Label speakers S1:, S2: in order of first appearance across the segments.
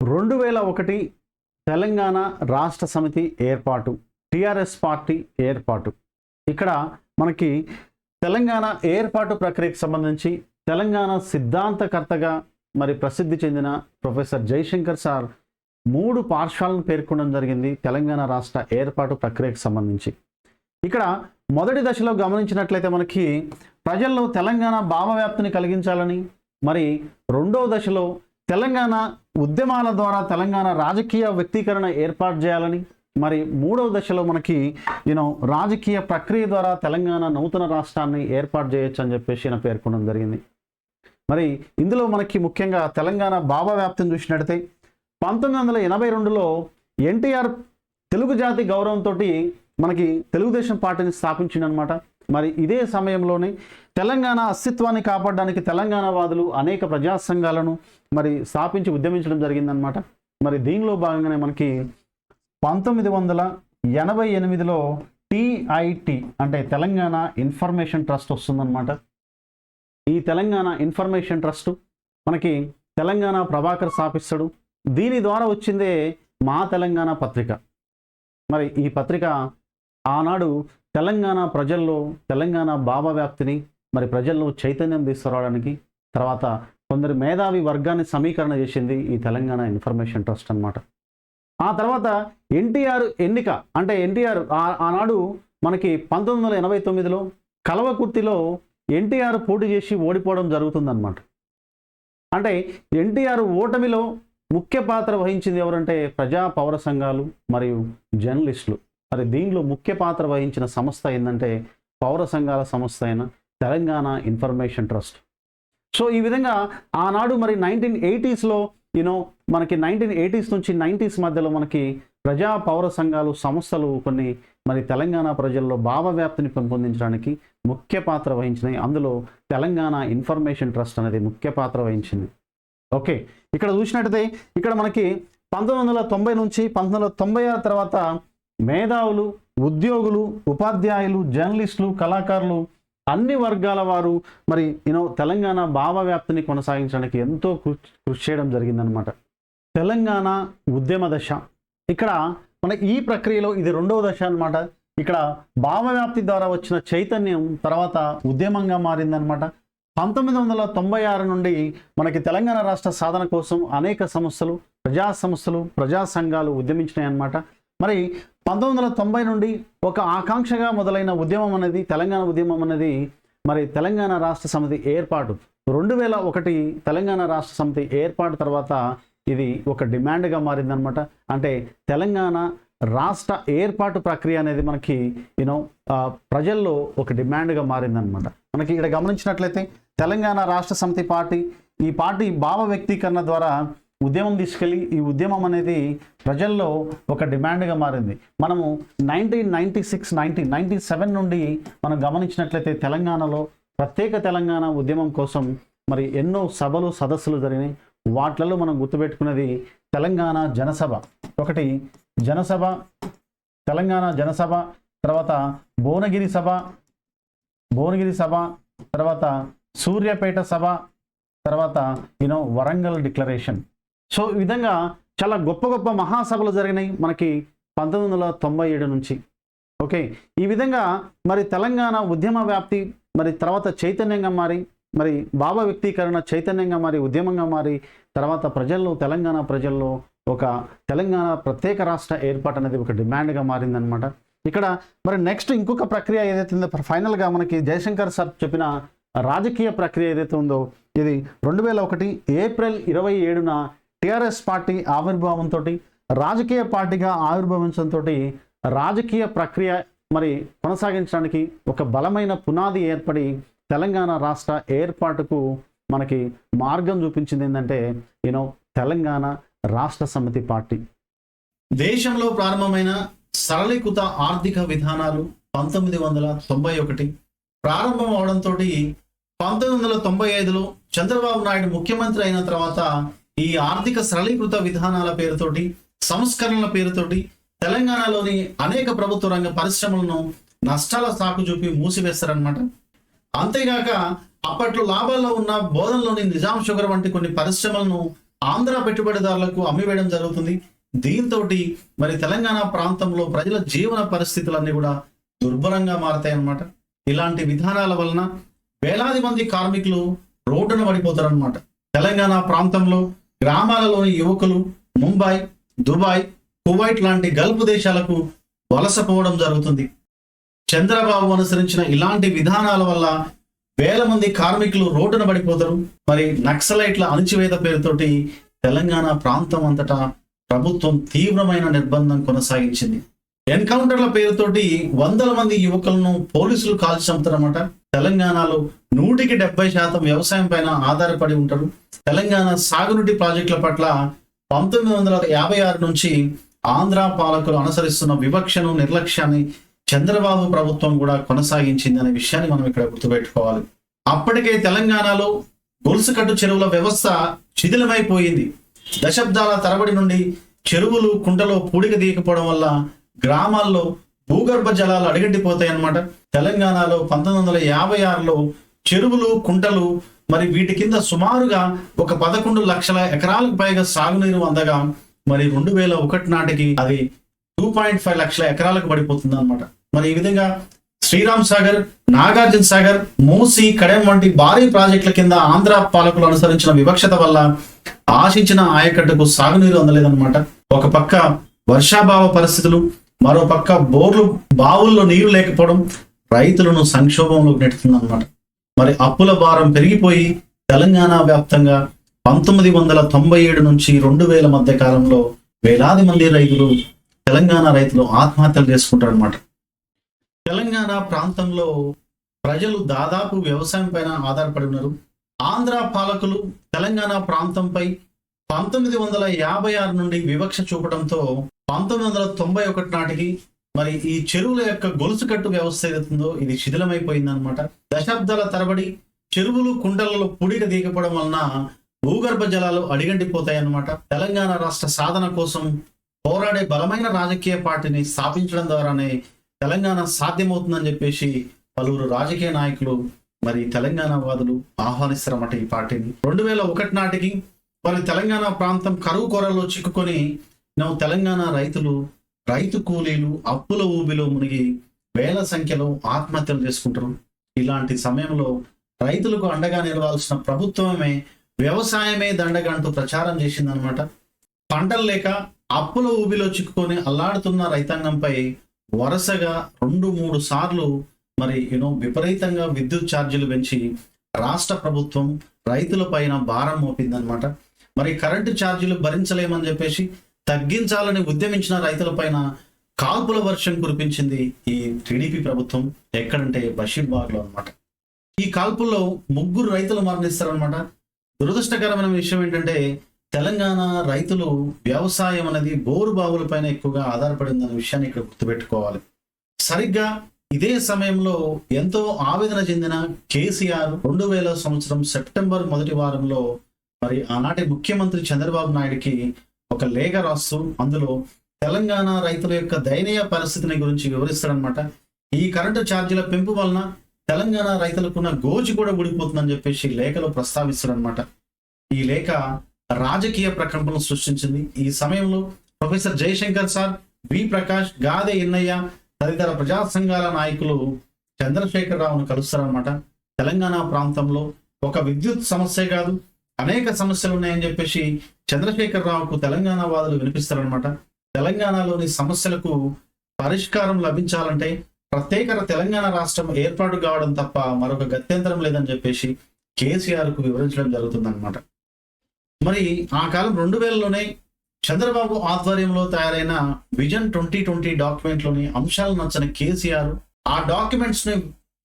S1: రెండు వేల ఒకటి తెలంగాణ రాష్ట్ర సమితి ఏర్పాటు టిఆర్ఎస్ పార్టీ ఏర్పాటు. ఇక్కడ మనకి తెలంగాణ ఏర్పాటు ప్రక్రియకు సంబంధించి తెలంగాణ సిద్ధాంతకర్తగా మరి ప్రసిద్ధి చెందిన ప్రొఫెసర్ జయశంకర్ సార్ మూడు పార్శ్వాలను పేర్కొనడం జరిగింది తెలంగాణ రాష్ట్ర ఏర్పాటు ప్రక్రియకు సంబంధించి. ఇక్కడ మొదటి దశలో గమనించినట్లయితే మనకి ప్రజల్లో తెలంగాణ భావవ్యాప్తిని కలిగించాలని మరి రెండవ దశలో తెలంగాణ ఉద్యమాల ద్వారా తెలంగాణ రాజకీయ వ్యక్తీకరణ ఏర్పాటు చేయాలని మరి మూడవ దశలో మనకి యూనో రాజకీయ ప్రక్రియ ద్వారా తెలంగాణ నూతన రాష్ట్రాన్ని ఏర్పాటు చేయొచ్చు అని చెప్పేసి ఈయన పేర్కొనడం జరిగింది. మరి ఇందులో మనకి ముఖ్యంగా తెలంగాణ భావవ్యాప్తిని చూసినట్టయితే పంతొమ్మిది వందల ఎనభై రెండులో ఎన్టీఆర్ తెలుగు జాతి గౌరవంతో మనకి తెలుగుదేశం పార్టీని స్థాపించిందనమాట మరి ఇదే సమయంలోనే తెలంగాణ అస్తిత్వాన్ని కాపాడడానికి తెలంగాణవాదులు అనేక ప్రజా సంఘాలను మరి స్థాపించి ఉద్యమించడం జరిగిందనమాట మరి దీనిలో భాగంగానే మనకి పంతొమ్మిది వందల ఎనభై ఎనిమిదిలో టిఐటి అంటే తెలంగాణ ఇన్ఫర్మేషన్ ట్రస్ట్ వస్తుందన్నమాట. ఈ తెలంగాణ ఇన్ఫర్మేషన్ ట్రస్ట్ మనకి తెలంగాణ ప్రభాకర్ స్థాపిస్తాడు. దీని ద్వారా వచ్చిందే మా తెలంగాణ పత్రిక. మరి ఈ పత్రిక ఆనాడు తెలంగాణ ప్రజల్లో తెలంగాణ భావవ్యాప్తిని మరి ప్రజల్లో చైతన్యం తీసుకురావడానికి తర్వాత కొందరు మేధావి వర్గాన్ని సమీకరణ చేసింది ఈ తెలంగాణ ఇన్ఫర్మేషన్ ట్రస్ట్ అనమాట ఆ తర్వాత ఎన్టీఆర్ ఎన్నిక అంటే ఎన్టీఆర్ ఆనాడు మనకి పంతొమ్మిది వందల ఎనభై తొమ్మిదిలో కలవకుర్తిలో ఎన్టీఆర్ పోటీ చేసి ఓడిపోవడం జరుగుతుందన్నమాట. అంటే ఎన్టీఆర్ ఓటమిలో ముఖ్య పాత్ర వహించింది ఎవరంటే ప్రజా పౌర సంఘాలు మరియు జర్నలిస్టులు. మరి దీనిలో ముఖ్య పాత్ర వహించిన సంస్థ ఏంటంటే పౌర సంఘాల సంస్థ అయిన తెలంగాణ ఇన్ఫర్మేషన్ ట్రస్ట్. సో ఈ విధంగా ఆనాడు మరి నైన్టీన్ ఎయిటీస్లో యూనో మనకి నైన్టీన్ ఎయిటీస్ నుంచి నైంటీస్ మధ్యలో మనకి ప్రజా పౌర సంఘాలు సంస్థలు కొన్ని మరి తెలంగాణ ప్రజల్లో భావవ్యాప్తిని పెంపొందించడానికి ముఖ్య పాత్ర వహించినాయి. అందులో తెలంగాణ ఇన్ఫర్మేషన్ ట్రస్ట్ అనేది ముఖ్య పాత్ర వహించింది. ఓకే ఇక్కడ చూసినట్టయితే ఇక్కడ మనకి పంతొమ్మిది వందల తొంభై నుంచి పంతొమ్మిది వందల తొంభై తర్వాత మేధావులు ఉద్యోగులు ఉపాధ్యాయులు జర్నలిస్టులు కళాకారులు అన్ని వర్గాల వారు మరి యూనో తెలంగాణ భావవ్యాప్తిని కొనసాగించడానికి ఎంతో కృషి కృషి చేయడం జరిగిందనమాట తెలంగాణ ఉద్యమ దశ. ఇక్కడ మన ఈ ప్రక్రియలో ఇది రెండవ దశ అన్నమాట. ఇక్కడ భావవ్యాప్తి ద్వారా వచ్చిన చైతన్యం తర్వాత ఉద్యమంగా మారిందనమాట పంతొమ్మిది వందల తొంభై ఆరు నుండి మనకి తెలంగాణ రాష్ట్ర సాధన కోసం అనేక సంస్థలు ప్రజా సంస్థలు ప్రజా సంఘాలు ఉద్యమించినాయి అన్నమాట మరి పంతొమ్మిది వందల తొంభై నుండి ఒక ఆకాంక్షగా మొదలైన ఉద్యమం అనేది తెలంగాణ ఉద్యమం అనేది మరి తెలంగాణ రాష్ట్ర సమితి ఏర్పాటు. రెండు వేల ఒకటి తెలంగాణ రాష్ట్ర సమితి ఏర్పాటు తర్వాత ఇది ఒక డిమాండ్గా మారిందనమాట అంటే తెలంగాణ రాష్ట్ర ఏర్పాటు ప్రక్రియ అనేది మనకి యూనో ప్రజల్లో ఒక డిమాండ్గా మారిందనమాట మనకి ఇక్కడ గమనించినట్లయితే తెలంగాణ రాష్ట్ర సమితి పార్టీ ఈ పార్టీ భావ వ్యక్తీకరణ ద్వారా ఉద్యమం తీసుకెళ్ళి ఈ ఉద్యమం అనేది ప్రజల్లో ఒక డిమాండ్గా మారింది. మనము nineteen ninety six nineteen ninety seven నుండి మనం గమనించినట్లయితే తెలంగాణలో ప్రత్యేక తెలంగాణ ఉద్యమం కోసం మరి ఎన్నో సభలు సదస్సులు జరిగినాయి. వాటిలలో మనం గుర్తుపెట్టుకున్నది తెలంగాణ జనసభ. ఒకటి జనసభ తెలంగాణ జనసభ తర్వాత భువనగిరి సభ భువనగిరి సభ తర్వాత సూర్యాపేట సభ తర్వాత యూనో వరంగల్ డిక్లరేషన్. సో ఈ విధంగా చాలా గొప్ప గొప్ప మహాసభలు జరిగినాయి మనకి పంతొమ్మిది వందల తొంభై ఏడు నుంచి. ఓకే ఈ విధంగా మరి తెలంగాణ ఉద్యమ వ్యాప్తి మరి తర్వాత చైతన్యంగా మారి మరి భావ వ్యక్తీకరణ చైతన్యంగా మారి ఉద్యమంగా మారి తర్వాత ప్రజల్లో తెలంగాణ ప్రజల్లో ఒక తెలంగాణ ప్రత్యేక రాష్ట్ర ఏర్పాటు అనేది ఒక డిమాండ్గా మారిందనమాట ఇక్కడ మరి నెక్స్ట్ ఇంకొక ప్రక్రియ ఏదైతే ఉందో ఫైనల్గా మనకి జయశంకర్ సార్ చెప్పిన రాజకీయ ప్రక్రియ ఏదైతే ఉందో ఇది రెండు వేల ఒకటి ఏప్రిల్ ఇరవై ఏడున టిఆర్ఎస్ పార్టీ ఆవిర్భావంతో రాజకీయ పార్టీగా ఆవిర్భవించడంతో రాజకీయ ప్రక్రియ మరి కొనసాగించడానికి ఒక బలమైన పునాది ఏర్పడి తెలంగాణ రాష్ట్ర ఏర్పాటుకు మనకి మార్గం చూపించింది ఏంటంటే యూనో తెలంగాణ రాష్ట్ర సమితి పార్టీ. దేశంలో ప్రారంభమైన సరళీకృత ఆర్థిక విధానాలు పంతొమ్మిది వందల తొంభై ఒకటి ప్రారంభం అవడంతో పంతొమ్మిది వందల తొంభై ఐదులో చంద్రబాబు నాయుడు ముఖ్యమంత్రి అయిన తర్వాత ఈ ఆర్థిక సరళీకృత విధానాల పేరుతోటి సంస్కరణల పేరుతోటి తెలంగాణలోని అనేక ప్రభుత్వ రంగ పరిశ్రమలను నష్టాల సాకు చూపి మూసివేస్తారనమాట అంతేగాక అప్పట్లో లాభాల్లో ఉన్న బోధనలోని నిజాం షుగర్ వంటి కొన్ని పరిశ్రమలను ఆంధ్ర పెట్టుబడిదారులకు అమ్మివేయడం జరుగుతుంది. దీంతో మరి తెలంగాణ ప్రాంతంలో ప్రజల జీవన పరిస్థితులన్నీ కూడా దుర్భరంగా మారతాయన్నమాట. ఇలాంటి విధానాల వలన వేలాది మంది కార్మికులు రోడ్డున పడిపోతారనమాట తెలంగాణ ప్రాంతంలో గ్రామాలలోని యువకులు ముంబై దుబాయ్ కువైట్ లాంటి గల్ఫ్ దేశాలకు వలసపోవడం జరుగుతుంది. చంద్రబాబు అనుసరించిన ఇలాంటి విధానాల వల్ల వేల మంది కార్మికులు రోడ్డున పడిపోతారు. మరి నక్సలైట్ల అణిచివేత పేరుతోటి తెలంగాణ ప్రాంతం అంతటా ప్రభుత్వం తీవ్రమైన నిర్బంధం కొనసాగించింది. ఎన్కౌంటర్ల పేరుతోటి వందల మంది యువకులను పోలీసులు కాల్చి చంపుతారన్నమాట. తెలంగాణలో నూటికి డెబ్బై శాతం వ్యవసాయం పైన ఆధారపడి ఉంటారు. తెలంగాణ సాగునీటి ప్రాజెక్టుల పట్ల పంతొమ్మిది వందల యాభై ఆరు నుంచి ఆంధ్ర పాలకులు అనుసరిస్తున్న వివక్షను నిర్లక్ష్యాన్ని చంద్రబాబు ప్రభుత్వం కూడా కొనసాగించింది అనే విషయాన్ని మనం ఇక్కడ గుర్తుపెట్టుకోవాలి. అప్పటికే తెలంగాణలో గొలుసుకట్టు చెరువుల వ్యవస్థ శిథిలమైపోయింది. దశాబ్దాల తరబడి నుండి చెరువులు కుంటలో పూడిక తీయకపోవడం వల్ల గ్రామాల్లో భూగర్భ జలాలు అడుగంటిపోతాయి అన్నమాట తెలంగాణలో పంతొమ్మిది వందల యాభై ఆరులో చెరువులు కుంటలు మరి వీటి కింద సుమారుగా ఒక పదకొండు లక్షల ఎకరాలకు పైగా సాగునీరు అందగా మరి రెండు వేల ఒకటి నాటికి అది టూ పాయింట్ ఫైవ్ లక్షల ఎకరాలకు పడిపోతుంది అనమాట మరి ఈ విధంగా శ్రీరామ్ సాగర్ నాగార్జున సాగర్ మూసి కడెం వంటి భారీ ప్రాజెక్టుల కింద ఆంధ్ర పాలకులు అనుసరించిన వివక్షత వల్ల ఆశించిన ఆయకట్టుకు సాగునీరు అందలేదన్నమాట. ఒక పక్క వర్షాభావ పరిస్థితులు మరో పక్క బోర్లు బావుల్లో నీరు లేకపోవడం రైతులను సంక్షోభంలోకి నెడుతుందన్నమాట మరి అప్పుల భారం పెరిగిపోయి తెలంగాణ వ్యాప్తంగా పంతొమ్మిది వందల తొంభై ఏడు నుంచి రెండు వేల మధ్య కాలంలో వేలాది మంది రైతులు తెలంగాణ రైతులు ఆత్మహత్యలు చేసుకుంటారు అనమాట తెలంగాణ ప్రాంతంలో ప్రజలు దాదాపు వ్యవసాయం పైన ఆధారపడి ఉన్నారు. ఆంధ్ర పాలకులు తెలంగాణ ప్రాంతంపై పంతొమ్మిది వందల యాభై ఆరు నుండి వివక్ష చూపడంతో పంతొమ్మిది వందల తొంభై ఒకటి నాటికి మరి ఈ చెరువుల యొక్క గొలుసు కట్టు వ్యవస్థ ఏదైతుందో ఇది శిథిలమైపోయిందనమాట దశాబ్దాల తరబడి చెరువులు కుండలలో పుడిక దిగపడం వలన భూగర్భ జలాలు అడిగంటిపోతాయన్నమాట తెలంగాణ రాష్ట్ర సాధన కోసం పోరాడే బలమైన రాజకీయ పార్టీని స్థాపించడం ద్వారానే తెలంగాణ సాధ్యమవుతుందని చెప్పేసి పలువురు రాజకీయ నాయకులు మరి తెలంగాణ వాదులు ఆహ్వానిస్తారన్నమాట ఈ పార్టీని. రెండు వేల ఒకటి నాటికి మరి తెలంగాణ ప్రాంతం కరువు కొరలో చిక్కుకొని నువ్వు తెలంగాణ రైతులు రైతు కూలీలు అప్పుల ఊబిలో మునిగి వేల సంఖ్యలో ఆత్మహత్యలు చేసుకుంటారు. ఇలాంటి సమయంలో రైతులకు అండగా నిలవాల్సిన ప్రభుత్వమే వ్యవసాయమే దండగా అంటూ ప్రచారం చేసిందనమాట పంటలు లేక అప్పుల ఊబిలో చిక్కుకొని అల్లాడుతున్న రైతాంగంపై వరుసగా రెండు మూడు సార్లు మరి యూనో విపరీతంగా విద్యుత్ ఛార్జీలు పెంచి రాష్ట్ర ప్రభుత్వం రైతుల పైన భారం మోపిందనమాట మరి కరెంటు ఛార్జీలు భరించలేమని చెప్పేసి తగ్గించాలని ఉద్యమించిన రైతుల పైన కాల్పుల వర్షం కురిపించింది ఈ టీడీపీ ప్రభుత్వం ఎక్కడంటే బషీర్బాగ్లో అనమాట ఈ కాల్పుల్లో ముగ్గురు రైతులు మరణిస్తారనమాట దురదృష్టకరమైన విషయం ఏంటంటే తెలంగాణ రైతులు వ్యవసాయం అనేది బోరు బావుల పైన ఎక్కువగా ఆధారపడింది అనే విషయాన్ని ఇక్కడ గుర్తుపెట్టుకోవాలి. సరిగ్గా ఇదే సమయంలో ఎంతో ఆవేదన చెందిన కేసీఆర్ రెండు వేల సంవత్సరం సెప్టెంబర్ మొదటి వారంలో మరి ఆనాటి ముఖ్యమంత్రి చంద్రబాబు నాయుడుకి ఒక లేఖ రాస్తూ అందులో తెలంగాణ రైతుల యొక్క దయనీయ పరిస్థితిని గురించి వివరిస్తాడనమాట ఈ కరెంటు ఛార్జీల పెంపు వలన తెలంగాణ రైతులకున్న గోజు కూడా ఊడిపోతుందని చెప్పేసి లేఖలో ప్రస్తావిస్తాడనమాట ఈ లేఖ రాజకీయ ప్రకంపనలు సృష్టించింది. ఈ సమయంలో professor Jayashankar sir V Prakash Gade Ennaiah తదితర ప్రజా సంఘాల నాయకులు చంద్రశేఖరరావును కలుస్తారనమాట తెలంగాణ ప్రాంతంలో ఒక విద్యుత్ సమస్య కాదు అనేక సమస్యలు ఉన్నాయని చెప్పేసి చంద్రశేఖర్ రావుకు తెలంగాణ వాదులు వినిపిస్తారనమాట తెలంగాణలోని సమస్యలకు పరిష్కారం లభించాలంటే ప్రత్యేక తెలంగాణ రాష్ట్రం ఏర్పాటు కావడం తప్ప మరొక గత్యంతరం లేదని చెప్పేసి కేసీఆర్కు వివరించడం జరుగుతుందన్నమాట. మరి ఆ కాలం రెండు వేలలోనే చంద్రబాబు ఆధ్వర్యంలో తయారైన విజన్ ట్వంటీ ట్వంటీ డాక్యుమెంట్లోని అంశాలు నచ్చని కేసీఆర్ ఆ డాక్యుమెంట్స్ని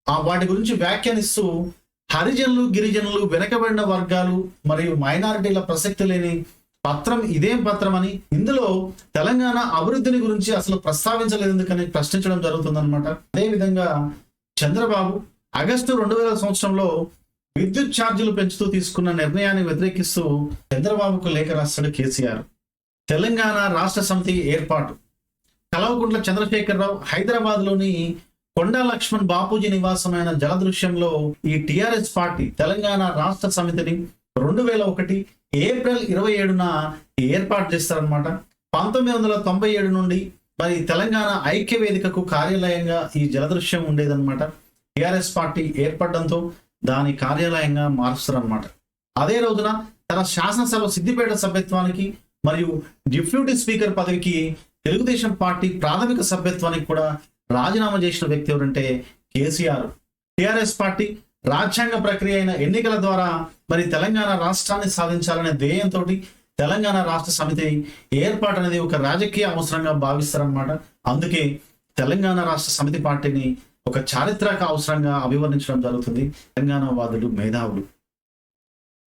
S1: ఆ వాటి గురించి వ్యాఖ్యానిస్తూ హరిజనులు గిరిజనులు వెనకబడిన వర్గాలు మరియు మైనారిటీల ప్రసక్తి లేని పత్రం ఇదేం పత్రం అని ఇందులో తెలంగాణ అభివృద్ధిని గురించి అసలు ప్రస్తావించలేదు ఎందుకని ప్రశ్నించడం జరుగుతుందన్నమాట. అదే విధంగా చంద్రబాబు ఆగస్టు రెండు వేల సంవత్సరంలో విద్యుత్ ఛార్జీలు పెంచుతూ తీసుకున్న నిర్ణయాన్ని వ్యతిరేకిస్తూ చంద్రబాబుకు లేఖ రాస్తాడు కేసీఆర్. తెలంగాణ రాష్ట్ర సమితి ఏర్పాటు. కలవకుంట్ల చంద్రశేఖరరావు హైదరాబాద్లోని కొండా లక్ష్మణ్ బాపూజీ నివాసమైన జలదృశ్యంలో ఈ టిఆర్ఎస్ పార్టీ తెలంగాణ రాష్ట్ర సమితిని రెండు వేల ఒకటి ఏప్రిల్ ఇరవై ఏడున ఏర్పాటు చేస్తారనమాట పంతొమ్మిది వందల తొంభై ఏడు నుండి మరి తెలంగాణ ఐక్య వేదికకు కార్యాలయంగా ఈ జలదృశ్యం ఉండేదన్నమాట. టిఆర్ఎస్ పార్టీ ఏర్పడడంతో దాని కార్యాలయంగా మారుస్తారనమాట అదే రోజున తన శాసనసభ సిద్దిపేట సభ్యత్వానికి మరియు డిప్యూటీ స్పీకర్ పదవికి తెలుగుదేశం పార్టీ ప్రాథమిక సభ్యత్వానికి కూడా రాజీనామా చేసిన వ్యక్తి ఎవరంటే కేసీఆర్. టిఆర్ఎస్ పార్టీ రాజ్యాంగ ప్రక్రియ అయిన ఎన్నికల ద్వారా మరి తెలంగాణ రాష్ట్రాన్ని సాధించాలనే ధ్యేయంతో తెలంగాణ రాష్ట్ర సమితి ఏర్పాటు అనేది ఒక రాజకీయ అవసరంగా భావిస్తారనమాట అందుకే తెలంగాణ రాష్ట్ర సమితి పార్టీని ఒక చారిత్రక అవసరంగా అభివర్ణించడం జరుగుతుంది. తెలంగాణ వాదులు మేధావులు.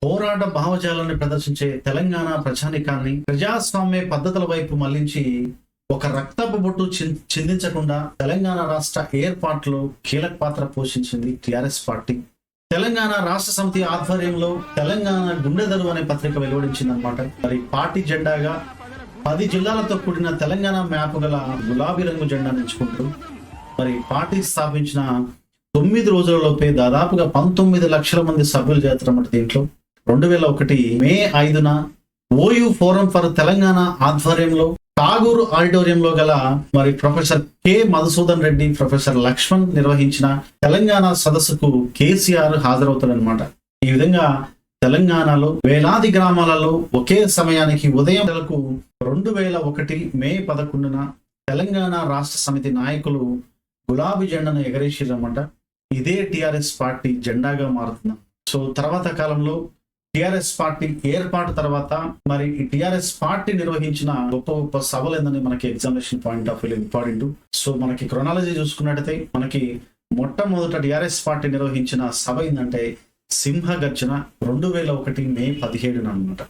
S1: పోరాట భావజాలాన్ని ప్రదర్శించే తెలంగాణ ప్రజానికాన్ని ప్రజాస్వామ్య పద్ధతుల వైపు మళ్ళించి ఒక రక్తపు బొట్టు చిందించకుండా తెలంగాణ రాష్ట్ర ఏర్పాటులో కీలక పాత్ర పోషించింది టిఆర్ఎస్ పార్టీ. తెలంగాణ రాష్ట్ర సమితి ఆధ్వర్యంలో తెలంగాణ గుండెదరు అనే పత్రిక వెలువడించింది అనమాట మరి పార్టీ జెండాగా పది జిల్లాలతో కూడిన తెలంగాణ మ్యాప్ గల గులాబీ రంగు జెండా ఎంచుకుంటూ మరి పార్టీ స్థాపించిన తొమ్మిది రోజులలోపే దాదాపుగా పంతొమ్మిది లక్షల మంది సభ్యులు చేస్తారన్నమాట దీంట్లో. రెండు వేల ఒకటి మే ఐదున ఓయూ ఫోరం ఫర్ తెలంగాణ ఆధ్వర్యంలో టాగూర్ ఆడిటోరియంలో గల మరి professor K Madhusudan Reddy professor Lakshman నిర్వహించిన తెలంగాణ సదస్సుకు కేసీఆర్ హాజరవుతాడనమాట ఈ విధంగా తెలంగాణలో వేలాది గ్రామాలలో ఒకే సమయానికి ఉదయం నెలకు రెండు వేల ఒకటి మే పదకొండున తెలంగాణ రాష్ట్ర సమితి నాయకులు గులాబీ జెండాను ఎగరేసిరన్నమాట ఇదే టిఆర్ఎస్ పార్టీ జెండాగా మారుతుంది సో తర్వాత కాలంలో టిఆర్ఎస్ పార్టీ ఏర్పాటు తర్వాత మరి ఈ టిఆర్ఎస్ పార్టీ నిర్వహించిన గొప్ప గొప్ప సభలు ఏందని మనకి examination point of view important. So మనకి క్రొనాలజీ చూసుకున్నట్టయితే మనకి మొట్టమొదట టిఆర్ఎస్ పార్టీ నిర్వహించిన సభ ఏంటంటే సింహ గర్జన రెండు వేల ఒకటి మే పదిహేడున అనమాట